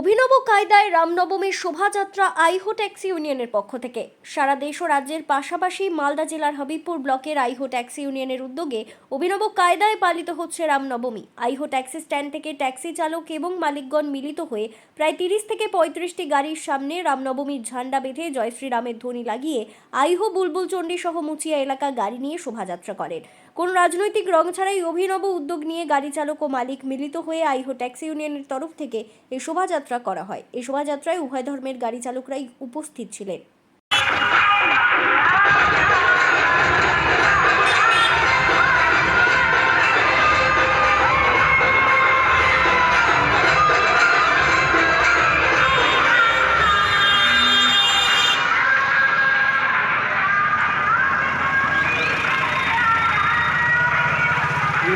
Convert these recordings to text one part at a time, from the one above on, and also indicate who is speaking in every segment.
Speaker 1: কায়দায় রামনবমীর শোভাযাত্রা আইহো ট্যাক্সি ইউনিয়নের পক্ষ থেকে। সারা দেশ ও রাজ্যের পাশাপাশি মালদা জেলার হবিবপুর ব্লকের আইহো ট্যাক্সি ইউনিয়নের উদ্যোগে অভিনব কায়দায় পালিত হচ্ছে রামনবমী। আইহো ট্যাক্সি স্ট্যান্ড থেকে ট্যাক্সি চালক এবং মালিকগণ মিলিত হয়ে প্রায় তিরিশ থেকে পঁয়ত্রিশটি গাড়ির সামনে রামনবমীর ঝান্ডা বেঁধে জয় শ্রীরামের ধ্বনি লাগিয়ে আইহো বুলবুল চণ্ডী সহ মুচিয়া এলাকা গাড়ি নিয়ে শোভাযাত্রা করেন। কোনো রাজনৈতিক রং ছাড়াই অভিনব উদ্যোগ নিয়ে গাড়ি চালক ও মালিক মিলিত হয়ে আইহো ট্যাক্সি ইউনিয়নের তরফ থেকে এই শোভাযাত্রা করা হয়। এই শোভাযাত্রায় উভয় ধর্মের গাড়ি চালকরাই উপস্থিত ছিলেন।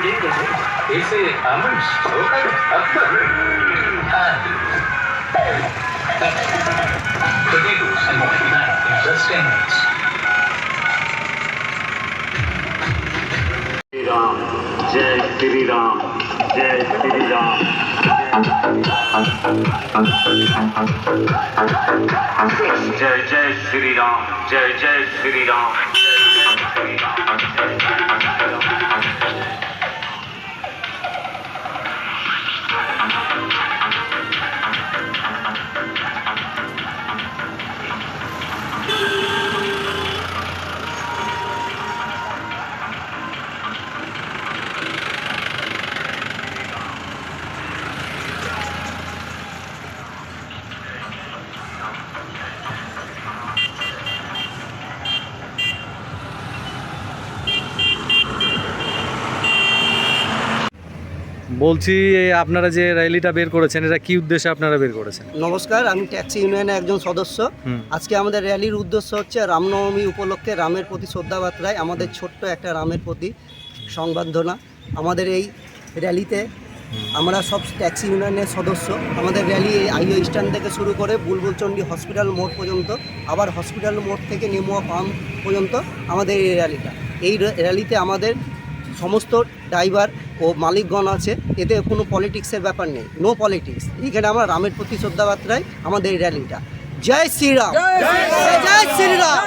Speaker 2: líderes. Ese Amos, Zócalo, Akbar. The Negroes and Mojinar in just 10 minutes.
Speaker 3: Ram, Jai Shri Ram, Jai Shri Ram. Jai Jai
Speaker 4: বলছি আপনারা যে র্যালিটা বের করেছেন এটা কি উদ্দেশ্যে আপনারা বের করেছেন?
Speaker 5: নমস্কার আমি ট্যাক্সি ইউনিয়নের একজন সদস্য। আজকে আমাদের র্যালির উদ্দেশ্য হচ্ছে রামনবমী উপলক্ষে রামের প্রতি শ্রদ্ধাবার্তায় আমাদের ছোট্ট একটা রামের প্রতি সংবর্ধনা। আমাদের এই র্যালিতে আমরা সব ট্যাক্সি ইউনিয়নের সদস্য। আমাদের র্যালি এই আইও স্ট্যান্ড থেকে শুরু করে বুলবুলচন্ডী হসপিটাল মোড় পর্যন্ত আবার হসপিটাল মোড় থেকে নেমুয়া পাম্প পর্যন্ত আমাদের এই র্যালিটা। এই র্যা- র্যালিতে আমাদের সমস্ত ড্রাইভার ও মালিকগণ আছে এতে কোনো পলিটিক্সের ব্যাপার নেই নো পলিটিক্স এখানে আমরা রামের প্রতি শ্রদ্ধাবার্তায় আমাদের এই র্যালিটা জয় শ্রীরাম! জয় শ্রীরাম!